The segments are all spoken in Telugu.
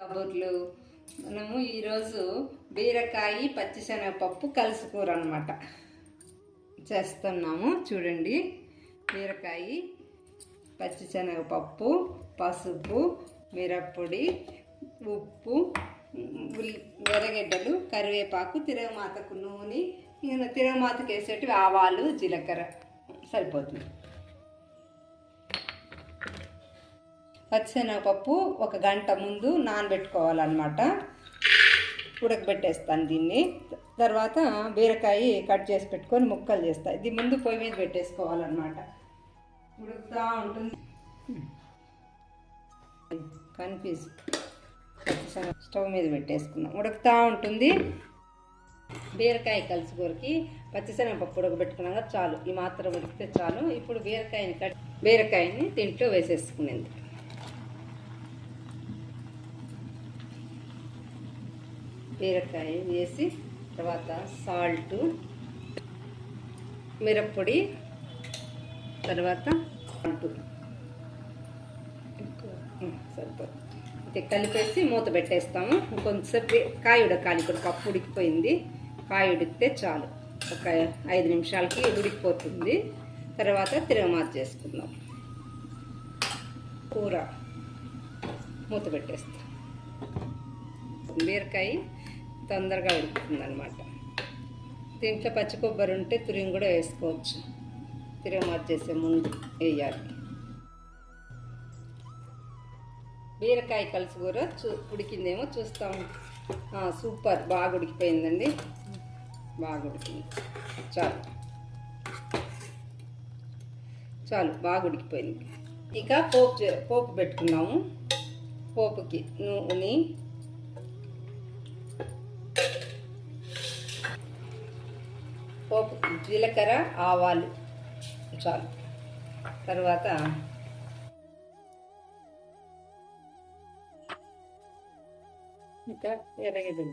కబుర్లు మనము ఈరోజు బీరకాయ పచ్చిశనగపప్పు కలుసుకూర అనమాట చేస్తున్నాము. చూడండి. బీరకాయ పచ్చిశనగపప్పు పసుపు మిరప్పొడి ఉప్పు ఎర్రగడ్డలు కరివేపాకు తిరగమాతకు నూనె ఇంకా తిరగమాతకు వేసేటివి ఆవాలు జీలకర్ర. సరిపోతుంది. పచ్చిశనగపప్పు ఒక గంట ముందు నానబెట్టుకోవాలన్నమాట. ఉడకబెట్టేస్తాను దీన్ని. తర్వాత బీరకాయ కట్ చేసి పెట్టుకొని ముక్కలు చేస్తాను ఇది ముందు పొయ్యి మీద పెట్టేసుకోవాలన్నమాట. ఉడుకుతూ ఉంటుంది. కన్ఫ్యూజ్ స్టవ్ మీద పెట్టేసుకున్నాం. ఉడుకుతూ ఉంటుంది. బీరకాయ కలుసుకూరకి పచ్చిశనగపప్పు ఉడకబెట్టుకున్నాక చాలు. ఈ మాత్రం ఉడికితే చాలు. ఇప్పుడు బీరకాయని కట్ బీరకాయని దీంట్లో వేసేసుకునేది బీరకాయ వేసి తర్వాత సాల్ట్ మిరప్పొడి తర్వాత సాల్ట్. సరిపోతుంది ఇది కలిపేసి మూత పెట్టేస్తాము. కొంచెంసేపు కాయ ఉడకాలి ఇప్పుడు పప్పు ఉడికిపోయింది. కాయ ఉడికితే చాలు. ఒక ఐదు నిమిషాలకి ఉడికిపోతుంది. తర్వాత తిరగమాత చేసుకుందాం. కూర మూత పెట్టేస్తాం. బీరకాయ తొందరగా ఉడుకుతుంది అనమాట దీంట్లో పచ్చి కొబ్బరి ఉంటే తురిమి కూడా వేసుకోవచ్చు. తిరగమాత చేసే ముందు వేయాలి. బీరకాయ కలిసి కూర చూ ఉడికిందేమో చూస్తాం. సూపర్. బాగా ఉడికిపోయిందండి. బాగా ఉడికింది. చాలు. చాలు బాగా ఉడికిపోయింది. ఇక పోపు చే- పోపు పెట్టుకున్నాము. పోపుకి నూనె పోపు జీలకర్ర ఆవాలు. చాలు. తర్వాత ఇంకా ఎరగదు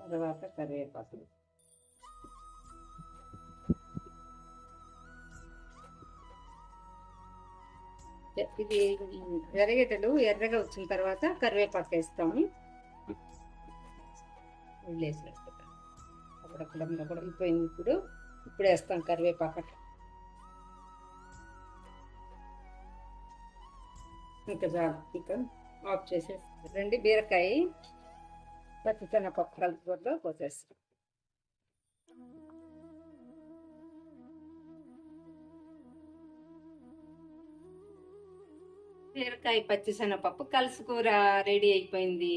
తర్వాత కరివేపాకు. ఇది ఎర్రగడ్డలు ఎర్రగా వచ్చిన తర్వాత కరివేపాకు వేస్తాము. వేసినట్టు అప్పుడప్పుడు కూడా అయిపోయింది ఇప్పుడు. ఇప్పుడు వేస్తాం కరివేపాకట ఇంకా చాలు. ఇంకా ఆఫ్ చేసేసి రెండు బీరకాయ పచ్చిశనగపప్పు కలుపుకోలో పోసేస్తాం బీరకాయ పచ్చిశనగపప్పు కలుసుకూర రెడీ అయిపోయింది.